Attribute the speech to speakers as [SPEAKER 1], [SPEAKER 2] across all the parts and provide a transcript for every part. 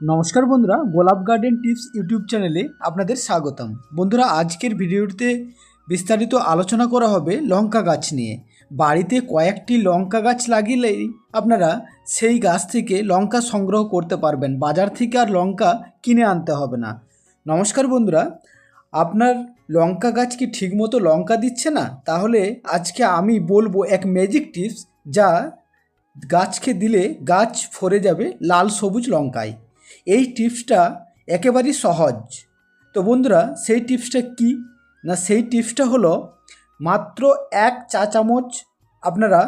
[SPEAKER 1] নমস্কার বন্ধুরা, গোলাপ গার্ডেন টিপস ইউটিউব চ্যানেলে আপনাদের স্বাগতম। বন্ধুরা, আজকের ভিডিওটিতে বিস্তারিত আলোচনা করা হবে লঙ্কা গাছ নিয়ে। বাড়িতে কয়েকটি লঙ্কা গাছ লাগিলেই আপনারা সেই গাছ থেকে লঙ্কা সংগ্রহ করতে পারবেন। বাজার থেকে আর লঙ্কা কিনে আনতে হবে না। নমস্কার বন্ধুরা, আপনার লঙ্কা গাছ কি ঠিকমতো লঙ্কা দিচ্ছে না? তাহলে আজকে আমি বলব এক ম্যাজিক টিপস যা গাছকে দিলে গাছ ফরে যাবে লাল সবুজ লঙ্কায়। এই টিপসটা একেবারেই সহজ। তো বন্ধুরা, সেই টিপসটা কি? না, সেই টিপসটা হলো, মাত্র এক চা চামচ আপনারা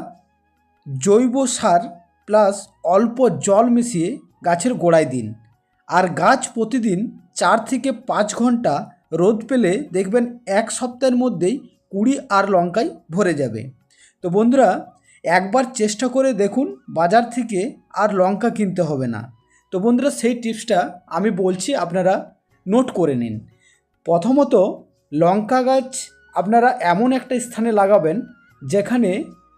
[SPEAKER 1] জৈব সার প্লাস অল্প জল মিশিয়ে গাছের গোড়ায় দিন। আর গাছ প্রতিদিন চার থেকে পাঁচ ঘণ্টা রোদ পেলে দেখবেন এক সপ্তাহের মধ্যেই কুড়ি আর লঙ্কায় ভরে যাবে। তো বন্ধুরা, একবার চেষ্টা করে দেখুন, বাজার থেকে আর লঙ্কা কিনতে হবে না। তো বন্ধুরা, সেই টিপসটা আমি বলছি আপনারা নোট করে নিন। প্রথমত, লঙ্কা গাছ আপনারা এমন একটা স্থানে লাগাবেন যেখানে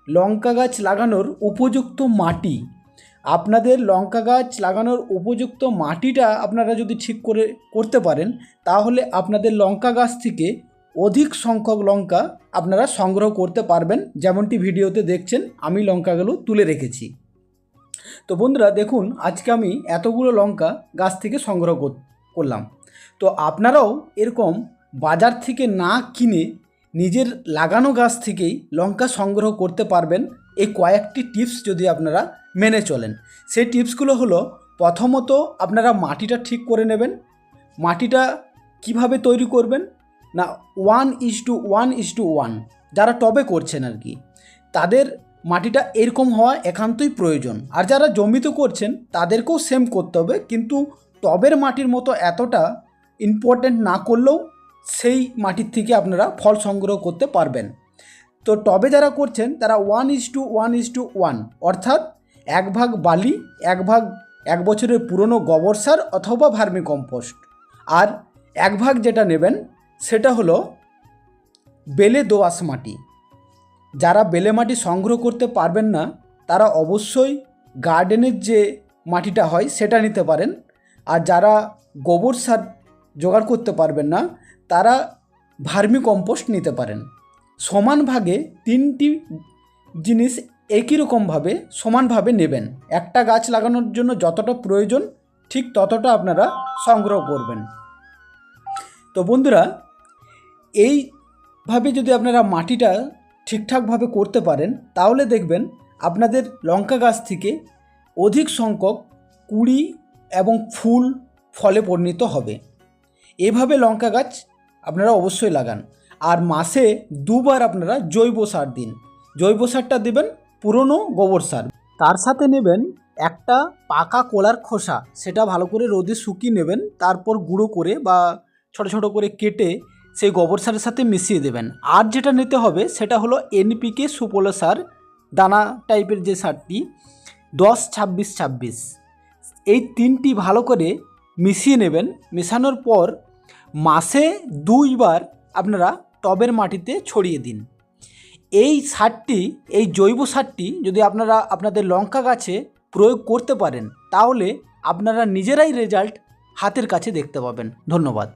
[SPEAKER 1] লঙ্কা গাছ লাগানোর উপযুক্ত মাটি, আপনাদের লঙ্কা গাছ লাগানোর উপযুক্ত মাটিটা আপনারা যদি ঠিক করে করতে পারেন, তাহলে আপনাদের লঙ্কা গাছ থেকে অধিক সংখ্যক লঙ্কা আপনারা সংগ্রহ করতে পারবেন। যেমনটি ভিডিওতে দেখছেন, আমি লঙ্কাগুলো তুলে রেখেছি। তো বন্ধুরা দেখুন, আজকে আমি এতগুলো লঙ্কা গাছ থেকে সংগ্রহ করলাম। তো আপনারাও এরকম বাজার থেকে না কিনে নিজের লাগানো গাছ থেকেই লঙ্কা সংগ্রহ করতে পারবেন। এই কয়েকটি টিপস যদি আপনারা মেনে চলেন। সেই টিপসগুলো হলো, প্রথমত আপনারা মাটিটা ঠিক করে নেবেন। মাটিটা কীভাবে তৈরি করবেন? না one is to two one is to two টবে করছেন আর কি। তাদের মাটিটা এরকম হওয়া একান্তই প্রয়োজন। আর যারা জমিতে করছেন, তাদেরকেও সেম করতে হবে। কিন্তু টবের মাটির মতো এতটা ইম্পর্ট্যান্ট না করলেও সেই মাটির থেকে আপনারা ফল সংগ্রহ করতে পারবেন। তো টবে যারা করছেন, তারা one is to two one is to two one ভাগ বালি, এক ভাগ, এক বছরের পুরনো গোবর সার অথবা ভার্মি কম্পোস্ট আর এক ভাগ যেটা নেবেন, সেটা হলো বেলে দোআঁশ মাটি। যারা বেলে মাটি সংগ্রহ করতে পারবেন না, তারা অবশ্যই গার্ডেনের যে মাটিটা হয় সেটা নিতে পারেন। আর যারা গোবর সার জোগাড় করতে পারবেন না, তারা ভার্মি কম্পোস্ট নিতে পারেন। সমান ভাগে তিনটি জিনিস একই রকমভাবে সমানভাবে নেবেন। একটা গাছ লাগানোর জন্য যতটা প্রয়োজন, ঠিক ততটা আপনারা সংগ্রহ করবেন। তো বন্ধুরা, এইভাবে যদি আপনারা মাটিটা ঠিকঠাকভাবে করতে পারেন, তাহলে দেখবেন আপনাদের লঙ্কা গাছ থেকে অধিক সংখ্যক কুড়ি এবং ফুল ফলে পরিণত হবে। এভাবে লঙ্কা গাছ আপনারা অবশ্যই লাগান। আর মাসে দুবার আপনারা জৈব সার দিন। জৈব সারটা দেবেন পুরনো গোবর সার। তার সাথে নেবেন একটা পাকা কোলার খোসা। সেটা ভালো করে রোদে শুকিয়ে নেবেন। তারপর গুঁড়ো করে বা ছোট ছোট করে কেটে সেই গোবর সারের সাথে মিশিয়ে দেবেন। আর যেটা নিতে হবে সেটা হলো এনপিকে সুপোলো সার, দানা টাইপের যে সারটি, দশ ছাব্বিশ ছাব্বিশ। এই তিনটি ভালো করে মিশিয়ে নেবেন। মেশানোর পর মাসে দুইবার আপনারা টবের মাটিতে ছড়িয়ে দিন। এই সারটি, এই জৈব সারটি যদি আপনারা আপনাদের লঙ্কা গাছে প্রয়োগ করতে পারেন, তাহলে আপনারা নিজেরাই রেজাল্ট হাতের কাছে দেখতে পাবেন। ধন্যবাদ।